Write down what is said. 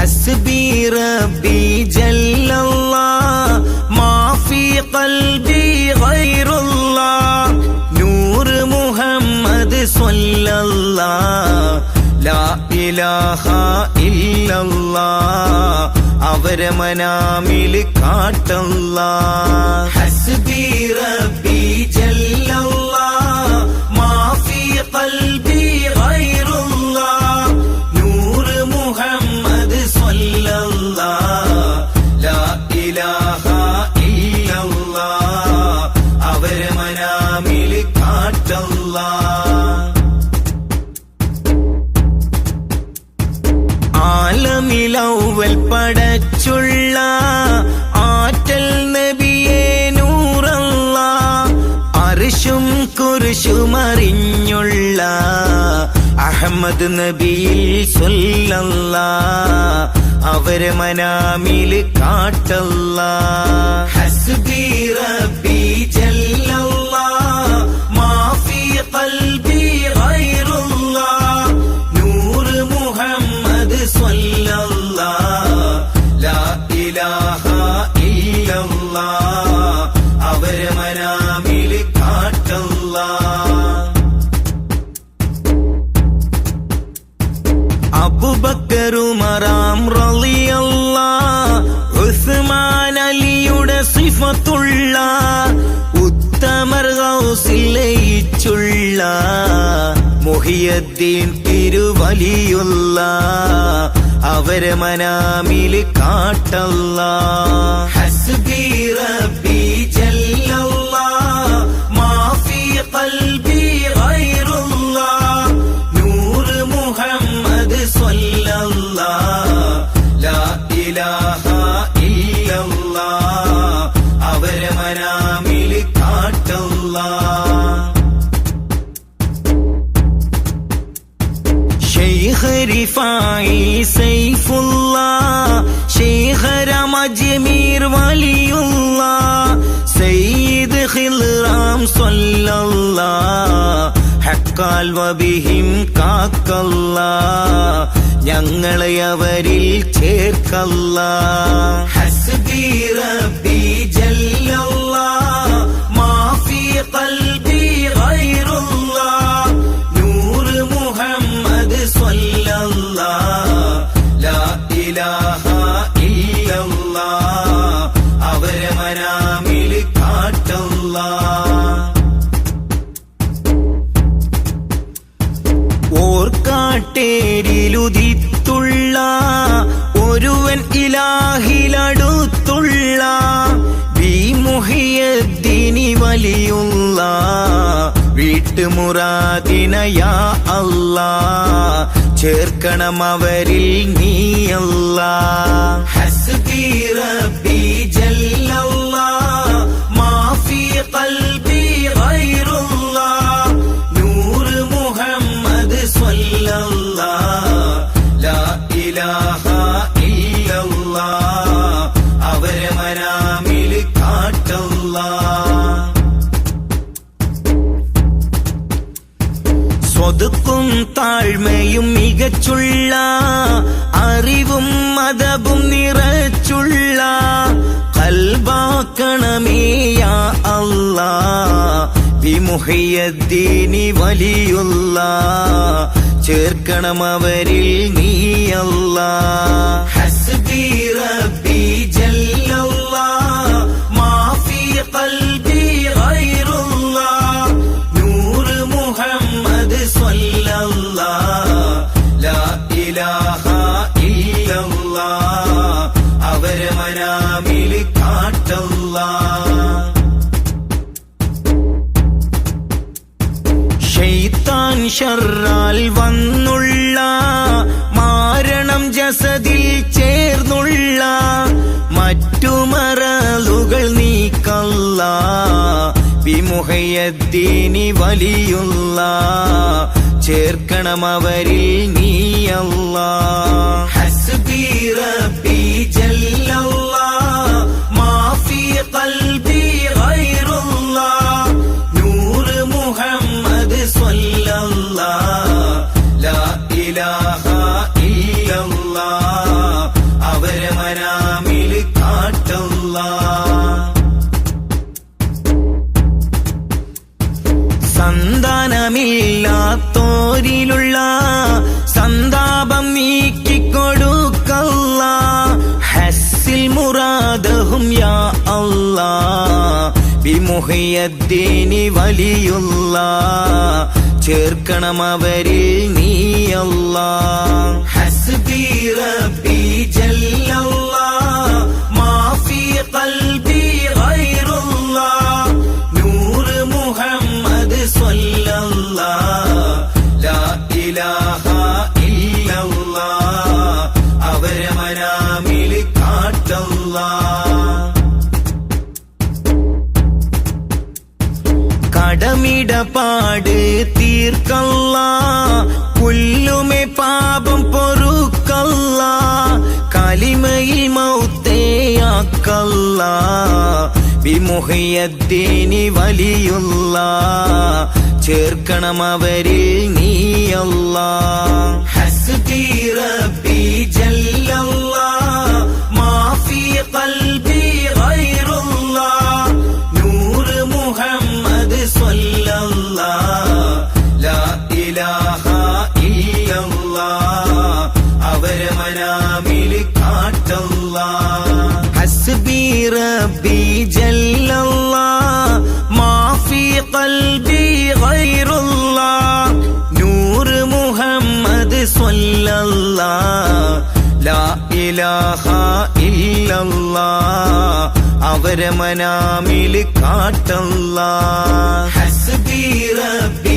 حسبي ربي جل الله ما في قلبي غير الله نور محمد صلى الله لا إله إلا الله അവരെ മനാമിൽ കാട്ടല്ല ഹസ്ബി റബ്ബി അർഷും അഹമ്മദ് നബിയിൽ സൊല്ലല്ല അവരെ മനാമിൽ കാട്ടല്ല. ഹസ്ബി റബ്ബി അലിയുടെ സിഫത്തുള്ള ഉത്തമർ ഗൗസിൽ ലയിച്ചുള്ള തിരുവലിയുള്ള അവരെ മനാമിൽ കാട്ടല്ല. ഹസ്ബി റബ്ബി മാഫി ഖൽബി മുഹമ്മദ് ലാ ഇലാഹ ഇല്ലല്ലാ. സയ്യിദ് സല്ലല്ലാ വബിഹിം ഞങ്ങളെ അവരിൽ ചേർക്കല്ല. ഹസ്ബി റബ്ബി മുഹമ്മദ് സ്വല്ലല്ലാ ലാ ഇലാഹ ഇല്ലല്ലാ അവരെ മനാമിൽ കാട്ടല്ലാ ഓർക്കാട്ടേരിലുദിത്തുള്ള ഒരുവൻ ഇലാഹിലടുത്തുള്ള വിമുഹിയദ്ദിനി വലിയുള്ള വീട്ടുമുറാദിനയാ അല്ലാ. ചേർക്കണം അവരിൽ നീയല്ല ഹസ്ബി റബ്ബി ജല്ലല്ലാ. മാഫി ഖൽബി ഗൈറുല്ലാ താഴ്മയും മികച്ചുള്ള അറിവും മതവും നിറച്ചുള്ള കൽബാക്കണമേയ അല്ലാ. വിമുഹയദ്ദീനി വലിയുള്ള ചേർക്കണം അവരിൽ നീയല്ല ഹസ്ബി മനാമിൽ കാട്ടല്ലാ ഷെയ്ത്താൻ ഷർറാൽ വന്നുള്ള മാരണം ജസദിൽ ചേർന്നുള്ള മറ്റു മറലുകൾ നീക്കല്ല വിമുഹയദ്ദീനി വലിയുള്ള ചേർക്കണം അവരിൽ നീയല്ല. അവരെ മനാമിൽ കാട്ടല്ല. സന്താനമില്ലാത്തോരിലുള്ള സന്താപം നീക്കിക്കൊടുക്കല്ല. ഹസ്സിൽ മുറാദഹും യാ അല്ലാ. بمحي الدين അവരിൽ നീയല്ല. ഹസ്ബി കടമിടപാട് തീർക്കല്ല. പുല്ലുമെ പാപം പൊറുക്കല്ല. കലിമയിൽ മൗത്തേയാക്കല്ല. വിമുഹയദ്ദീനി വലിയുള്ള. ചേർക്കണം അവരിൽ നീയല്ല. ഹസ്ബി റബ്ബി ഹസ്ബി റബ്ബി ജല്ലല്ലാ മാഫി ഖൽബി ഗൈറുല്ലാ നൂർ മുഹമ്മദ് സ്വല്ലല്ലാ ലാ ഇലാഹ ഇല്ലല്ലാ അവരെ മനാമിൽ കാട്ടല്ല ഹസ്ബി റബ്ബി